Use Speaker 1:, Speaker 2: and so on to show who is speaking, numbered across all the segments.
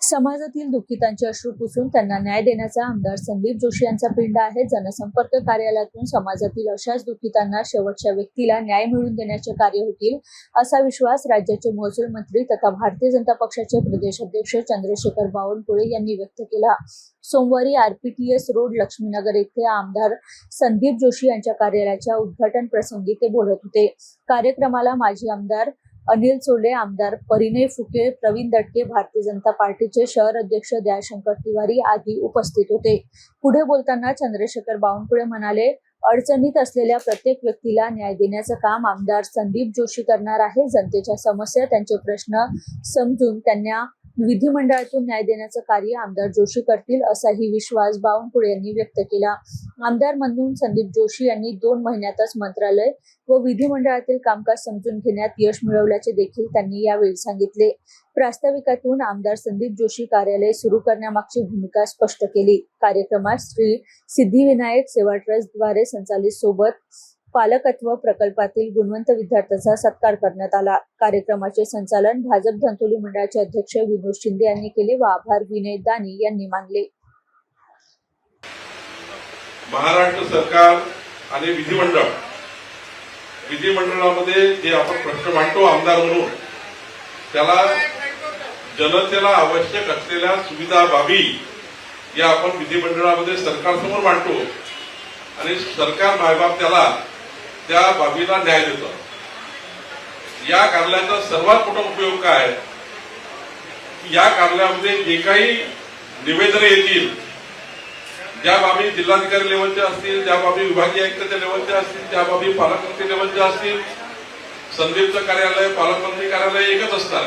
Speaker 1: समाजातील दुःखितांचे अश्रू पुसून त्यांना न्याय देण्याचा आमदार संदीप जोशी यांचा पिंड आहे. जनसंपर्क कार्यालयातून समाजातील अशाच दुःखितांना शेवटच्या व्यक्तीला न्याय मिळवून देण्याचे कार्य होतील असा विश्वास राज्याचे महसूल मंत्री तथा भारतीय जनता पक्षाचे प्रदेश अध्यक्ष चंद्रशेखर बावनकुळे यांनी व्यक्त केला. सोमवारी आरपीटीएस रोड लक्ष्मीनगर येथे आमदार संदीप जोशी यांच्या कार्यालयाच्या उद्घाटन प्रसंगी ते बोलत होते. कार्यक्रमाला माजी आमदार अनिल चोले आमदार परिणय फुके प्रवीण दटके भारतीय जनता पार्टीचे शहर अध्यक्ष दयाशंकर तिवारी आदी उपस्थित होते. पुढे बोलताना चंद्रशेखर बावनकुळे म्हणाले अडचणीत असलेल्या प्रत्येक व्यक्तीला न्याय देण्याचं काम आमदार संदीप जोशी करणार आहे. जनतेच्या समस्या त्यांचे प्रश्न समजून त्यांना विधिमंडळातून न्याय देण्याचं कार्य आमदार जोशी करतील असाही विश्वास बावनकुळे यांनी व्यक्त केला. आमदार म्हणून संदीप जोशी यांनी दोन महिन्यातच मंत्रालय व विधिमंडळातील कामकाज समजून घेण्यात यश मिळवल्याचे देखील त्यांनी यावेळी सांगितले. प्रास्ताविकातून आमदार संदीप जोशी कार्यालय सुरू करण्यामागची भूमिका स्पष्ट केली. कार्यक्रमात श्री सिद्धिविनायक सेवा ट्रस्टद्वारे संचालित सोबत पालकत्व प्रकल्पातील गुणवंत विद्यार्थ्यांचा सत्कार करण्यात आला. कार्यक्रमाचे संचालन भाजप धंतोली मंडळाचे अध्यक्ष विनोद शिंदे यांनी केले व आभार विनय दानी यांनी मानले.
Speaker 2: महाराष्ट्र सरकार आणि विधिमंडळ. विधिमंडळामध्ये जे आपण प्रश्न मांडतो आमदार म्हणून त्याला जनतेला आवश्यक असलेल्या सुविधा बाबी या आपण विधिमंडळामध्ये सरकारसमोर मांडतो. आणि सरकार मायबाप त्याला त्या बाबीला न्याय देतं. या कार्यालयाचा सर्वात मोठा उपयोग काय? की या कार्यालयामध्ये जे काही निवेदन येतील ज्या बाबी जिल्हाधिकारी लेवलच्या असतील ज्या बाबी विभागीय आयुक्ताच्या लेवलच्या असतील ज्या बाबी पालकमंत्री लेवलच्या असतील संदीपचं कार्यालय पालकमंत्री कार्यालय एकच असणार.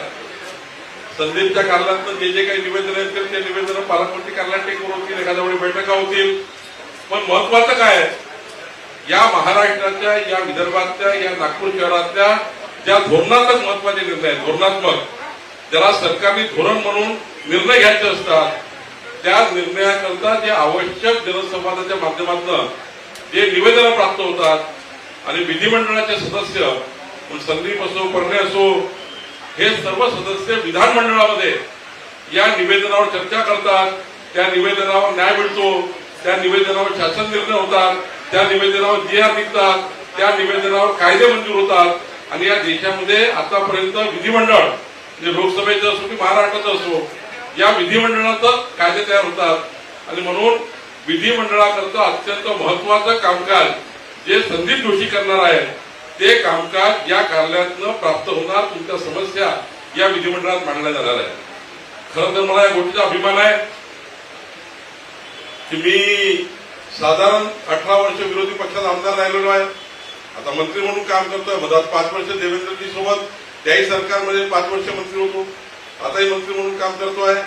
Speaker 2: संदीपच्या कार्यालयातून जे जे काही निवेदन येतील ते निवेदन पालकमंत्री कार्यालयात टेकून होतील एखाद्या वेळी बैठका होतील. पण महत्वाचं काय? आहे? या महाराष्ट्राच्या या विदर्भातल्या या नागपूर शहरातल्या ज्या धोरणात्मक महत्त्वाचे निर्णय आहेत धोरणात्मक ज्याला सरकारने धोरण म्हणून निर्णय घ्यायचे असतात त्या निर्णयाकरता जे आवश्यक जनसंवादाच्या माध्यमातून जे निवेदन प्राप्त होतात आणि विधिमंडळाचे सदस्य संदीप असो परणे असो हे सर्व सदस्य विधानमंडळामध्ये या निवेदनावर चर्चा करतात त्या निवेदनावर न्याय मिळतो त्या निवेदनावर शासन निर्णय होतात त्या निवेदनावर जी आर निघतात त्या निवेदनावर कायदे मंजूर होतात. आणि या देशामध्ये आतापर्यंत विधिमंडळ म्हणजे लोकसभेचं असो की महाराष्ट्राचं असो या विधिमंडळातच कायदे तयार होतात. आणि म्हणून विधिमंडळाकरता अत्यंत महत्वाचं कामकाज जे संदीप जोशी करणार आहे ते कामकाज या कार्यालयातनं प्राप्त होणार तुमच्या समस्या या विधिमंडळात मांडल्या जाणार आहे खरं तर मला या गोष्टीचा अभिमान आहे की मी साधारण अठरा वर्ष विरोधी पक्षात आमदार राहिलेलो आहे. आता मंत्री म्हणून काम करतोय. मधात पाच वर्ष देवेंद्रजी सोबत त्याही सरकारमध्ये पाच वर्ष मंत्री होतो. आताही मंत्री म्हणून काम करतो आहे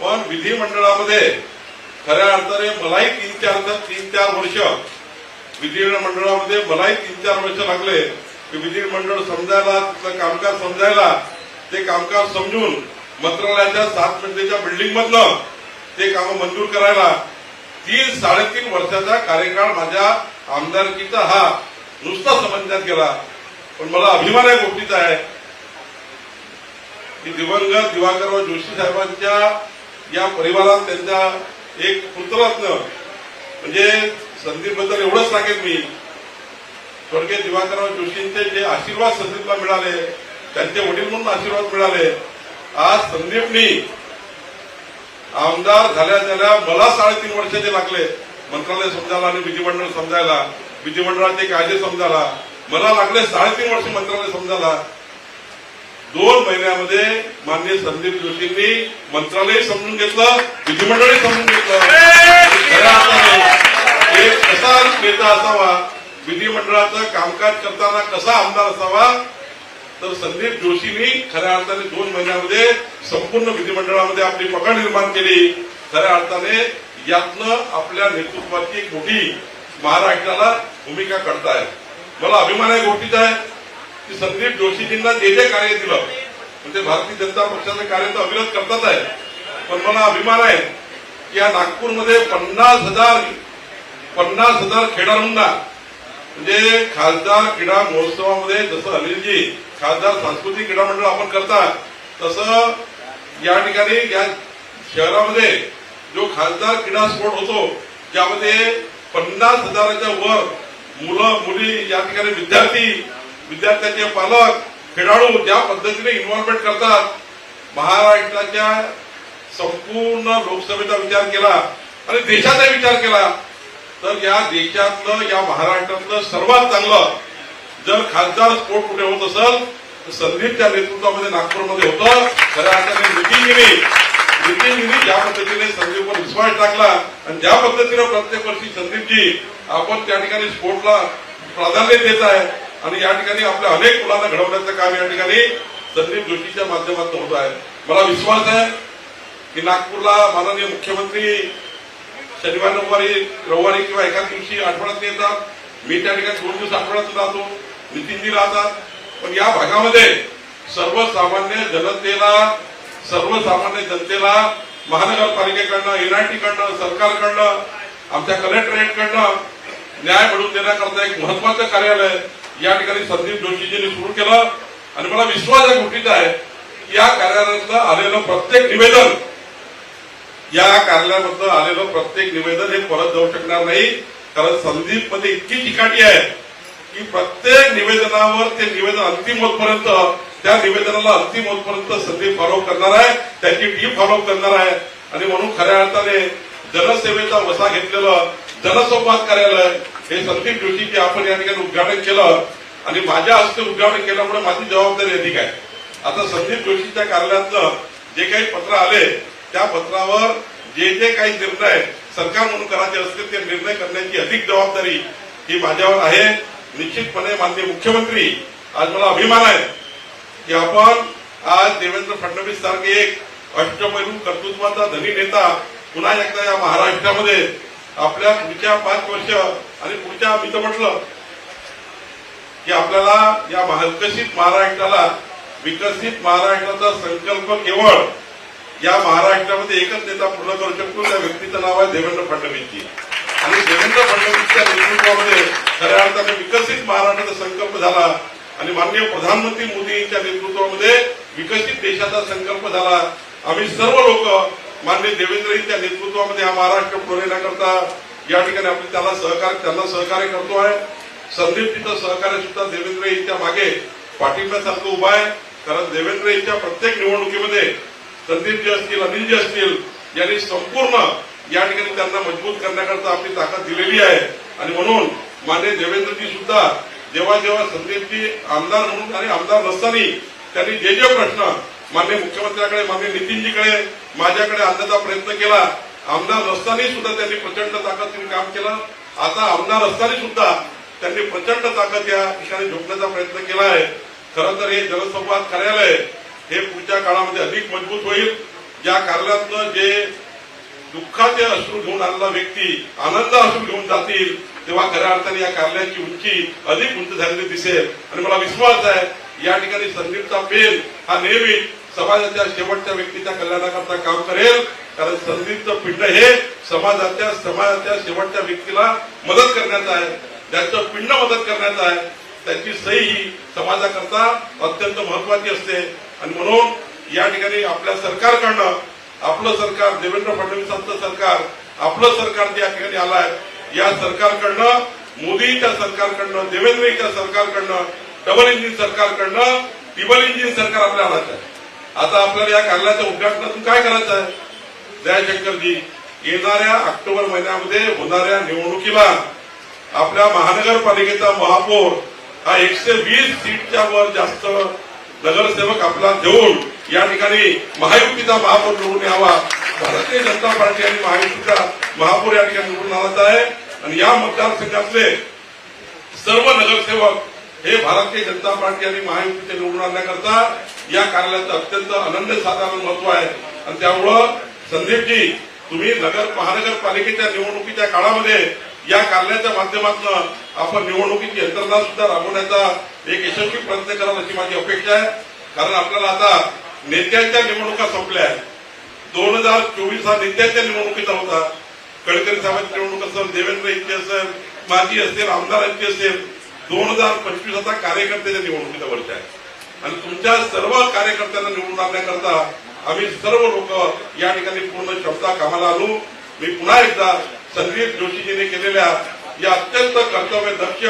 Speaker 2: पण विधिमंडळामध्ये खऱ्या अर्थाने मलाही तीन चार तीन चार वर्ष विधिमंडळामध्ये मलाही तीन चार वर्ष लागले. की विधिमंडळ समजायला तिथलं कामकाज समजायला ते कामकाज समजून मंत्रालयाच्या सात मिनिटेच्या बिल्डिंग मधनं ते कामं मंजूर करायला तीन साडेतीन वर्षाचा कार्यकाळ माझ्या आमदारकीचा हा नुसता समजण्यात गेला. पण मला अभिमान या गोष्टीचा आहे की दिवंगत दिवाकरराव जोशी साहेबांच्या या परिवारात त्यांचा एक पुत्ररत्न म्हणजे संदीपबद्दल एवढंच सांगेन मी. स्वर्गीय दिवाकरराव जोशींचे जे आशीर्वाद संदीपला मिळाले त्यांचे वडील म्हणून आशीर्वाद मिळाले. आज संदीपनी आमदार झाल्या झाल्या मला साडेतीन वर्षाचे लागले मंत्रालय समजायला आणि विधिमंडळ समजायला विधिमंडळाचे कायदे समजायला मला लागले साडेतीन वर्ष मंत्रालय समजायला. दोन महिन्यामध्ये माननीय संदीप जोशींनी मंत्रालय समजून घेतलं विधिमंडळही समजून घेतलं. एक कसा नेता असावा विधिमंडळाचं कामकाज करताना कसा आमदार असावा तर संदीप जोशींनी खऱ्या अर्थाने दोन महिन्यामध्ये संपूर्ण विधिमंडळामध्ये आपली पकड निर्माण केली. खऱ्या अर्थाने यातनं आपल्या नेतृत्वाची एक मोठी महाराष्ट्राला भूमिका करताय मला अभिमान आहे गोष्टीचा आहे की संदीप जोशीजींना जे जे कार्य दिलं म्हणजे भारतीय जनता पक्षाचं कार्य तर अविरत करतात आहे पण मला अभिमान आहे की या नागपूरमध्ये पन्नास हजार पन्नास हजार खेळाडूंना म्हणजे खासदार क्रीडा महोत्सवामध्ये जसं अनिलजी खासदार सांस्कृतिक क्रीडा मंडळ आपण करतात तसं या ठिकाणी या शहरामध्ये जो खासदार क्रीडा स्पोर्ट होतो ज्यामध्ये पन्नास हजाराच्या वर मुलं मुली या ठिकाणी विद्यार्थी विद्यार्थ्यांचे पालक खेळाडू ज्या पद्धतीने इन्व्हॉल्वमेंट करतात महाराष्ट्राच्या संपूर्ण लोकसभेचा विचार केला आणि देशाचा विचार केला तर या देशातलं या महाराष्ट्रातलं सर्वात चांगलं जर खासदार स्पोर्ट कुठे होत असेल तर संदीपच्या नेतृत्वामध्ये नागपूरमध्ये होतं. खऱ्या अर्थाने नितीनगिरी नितीनगिरी ज्या पद्धतीने संदीपवर विश्वास टाकला आणि ज्या पद्धतीने प्रत्येक वर्षी संदीपजी आपण त्या ठिकाणी स्पोर्टला प्राधान्य देत आहे आणि या ठिकाणी आपल्या अनेक मुलांना घडवण्याचं काम या ठिकाणी संदीप जोशीच्या माध्यमातून होत आहे. मला विश्वास आहे की नागपूरला माननीय मुख्यमंत्री शनिवार रविवारी रविवारी किंवा एका दिवशी आठवड्यात येतात. मी त्या ठिकाणी दोन दिवस आठवड्यात राहतो. नितीनजी राहतात. पण या भागामध्ये सर्वसामान्य जनतेला सर्वसामान्य जनतेला महानगरपालिकेकडनं एनआयटीकडनं सरकारकडनं आमच्या कलेक्टरेटकडनं न्याय मिळवून देण्याकरता एक महत्वाचं कार्यालय या ठिकाणी संदीप जोशीजींनी सुरू केलं. आणि मला विश्वास या गोष्टीचा आहे या कार्यालयातलं आलेलं प्रत्येक निवेदन या कार्यालयामधलं आलेलं प्रत्येक निवेदन हे परत जाऊ शकणार नाही. कारण संदीपमध्ये इतकी चिकाटी आहे की प्रत्येक निवेदनावर ते निवेदन अंतिम होतपर्यंत त्या निवेदनाला अंतिम होतपर्यंत संदीप फॉलो करणार आहे. त्याची टीम फॉलो करणार आहे. आणि म्हणून खऱ्या अर्थाने जनसेवेचा वसा घेतलेलं जनसंवाद कार्यालय हे संदीप जोशीची आपण या ठिकाणी उद्घाटन केलं. आणि माझ्या हस्ते उद्घाटन केल्यामुळे माझी जबाबदारी अधिक आहे. आता संदीप जोशीच्या कार्यालयातलं जे काही पत्र आले त्या पत्रावर जे जे काही निर्णय सरकार म्हणून करायचे असतील ते निर्णय करण्याची अधिक जबाबदारी ही माझ्यावर आहे. निश्चितपणे माननीय मुख्यमंत्री आज मला अभिमान आहे की आपण आज देवेंद्र फडणवीस सारखे एक अष्टपैलू कर्तृत्वाचा धनी नेता पुन्हा एकदा या महाराष्ट्रामध्ये आपल्या पुढच्या पाच वर्ष आणि पुढच्या मी तर म्हटलं की आपल्याला या विकसित महाराष्ट्राला विकसित महाराष्ट्राचा संकल्प केवळ या महाराष्ट्रामध्ये एकच नेता पूर्ण करू शकतो त्या व्यक्तीचं नाव आहे देवेंद्र फडणवीसजी. आणि देवेंद्र फडणवीसच्या नेतृत्वामध्ये खऱ्या अर्थाने विकसित महाराष्ट्राचा संकल्प झाला. आणि माननीय प्रधानमंत्री मोदींच्या नेतृत्वामध्ये विकसित देशाचा संकल्प झाला. आम्ही सर्व लोक माननीय देवेंद्रजींच्या नेतृत्वामध्ये हा महाराष्ट्र पुढे या ठिकाणी आपण त्याला सहकार्य त्यांना सहकार्य करतो आहे. संदीपजीचं सहकार्य सुद्धा देवेंद्र यांच्या मागे पाठिंब्यासारखं उभा आहे. कारण देवेंद्र यांच्या प्रत्येक निवडणुकीमध्ये संदीप जे असतील अनिलजी असतील यांनी संपूर्ण या ठिकाणी त्यांना मजबूत करण्याकरता आपली ताकद दिलेली आहे. आणि म्हणून मान्य देवेंद्रजी सुद्धा जेव्हा जेव्हा संदीपजी आमदार म्हणून आणि आमदार नसताना त्यांनी जे जे प्रश्न मान्य मुख्यमंत्र्याकडे मान्य नितीनजीकडे माझ्याकडे आणण्याचा प्रयत्न केला. आमदार नसताना सुद्धा त्यांनी प्रचंड ताकदीने काम केलं. आता आमदार असताना सुद्धा त्यांनी प्रचंड ताकद या ठिकाणी झोपण्याचा प्रयत्न केला आहे. खरं तर हे जनसंवाद कार्यालय हे पुढच्या काळामध्ये अधिक मजबूत होईल. या कार्यालयातलं जे दुःखाचे अश्रू घेऊन आलेला व्यक्ती आनंद अश्रू घेऊन जातील तेव्हा खऱ्या अर्थाने या कार्यालयाची उंची अधिक उंच झालेली दिसेल. आणि मला विश्वास आहे या ठिकाणी संदीपचा पेन हा नेहमी समाजाच्या शेवटच्या व्यक्तीच्या कल्याणाकरता काम करेल. कारण संदीपचं पिंड हे समाजाच्या समाजाच्या शेवटच्या व्यक्तीला मदत करण्याचं आहे. त्याचं पिंड मदत करण्याचं आहे त्यांची सही ही समाजाकरता अत्यंत महत्वाची असते. आणि म्हणून या ठिकाणी आपल्या सरकारकडनं आपलं सरकार देवेंद्र फडणवीसांचं सरकार आपलं सरकार जे या ठिकाणी आलाय या सरकारकडनं मोदीच्या सरकारकडनं देवेंद्रच्या सरकारकडनं डबल इंजिन सरकारकडनं टिबल इंजिन सरकार आपल्या आणायचं आहे. आता आपल्याला या कार्यालयाच्या उद्घाटनातून काय करायचं आहे? जयशंकरजी येणाऱ्या ऑक्टोबर महिन्यामध्ये होणाऱ्या निवडणुकीला आपल्या महानगरपालिकेचा महापौर हा एकशे वीस सीटच्या वर जास्त नगरसेवक आपला देऊन या ठिकाणी महायुतीचा महापौर निवडून यावा. भारतीय जनता पार्टी आणि महायुतीचा महापौर या ठिकाणी निवडून आणायचा आहे. आणि या मतदारसंघातले सर्व नगरसेवक हे भारतीय जनता पार्टी आणि महायुतीचे निवडून आणण्याकरता या कार्यालयाचं अत्यंत अनन्य साधारण महत्त्व आहे. आणि त्यामुळं संदीपजी तुम्ही नगर महानगरपालिकेच्या निवडणुकीच्या काळामध्ये या कार्यालयाच्या माध्यमातून आपण निवडणुकीची यंत्रणा सुद्धा राबवण्याचा एक यशस्वी प्रयत्न करावा अशी माझी अपेक्षा आहे. कारण आपल्याला आता नेत्यांच्या निवडणुका संपल्या आहेत. दोन हजार चोवीस हा नेत्यांच्या निवडणुकीचा होता. गडकरी साहेबांची निवडणूक असेल देवेंद्र यांची असेल माजी असतील आमदारांची असेल दोन हजार पंचवीस आता कार्यकर्त्याच्या निवडणुकीचा वर्ष आहे आणि तुमच्या सर्व कार्यकर्त्यांना निवडून आणण्याकरता आम्ही सर्व लोक या ठिकाणी पूर्ण क्षमता कामाला आलो. मी पुन्हा एकदा संदीप जोशीजीने केलेल्या या अत्यंत कर्तव्य दक्ष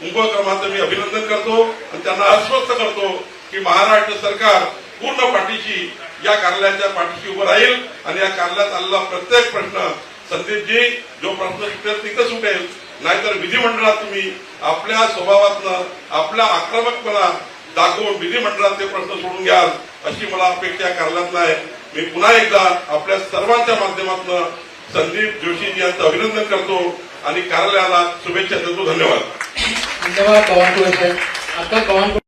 Speaker 2: कुंभकर्माचं मी अभिनंदन करतो आणि त्यांना आश्वस्त करतो की महाराष्ट्र सरकार पूर्ण पाठीशी या कार्यालयाच्या पाठीशी उभं राहील आणि या कार्यालयात आलेला प्रत्येक प्रश्न संदीपजी जो प्रश्न सुटेल तिथं सुटेल. नाहीतर विधिमंडळात तुम्ही आपल्या स्वभावातनं आपला आक्रमकपणा दाखवून विधिमंडळात ते प्रश्न सोडून घ्याल अशी मला अपेक्षा कार्यालयात नाही मी पुन्हा एकदा आपल्या सर्वांच्या माध्यमातून संदीप जोशीजी यांचं अभिनंदन करतो आणि कार्यालयाला शुभेच्छा देतो. धन्यवाद.
Speaker 3: धन्यवाद कवानकुळे आता कवानकुळे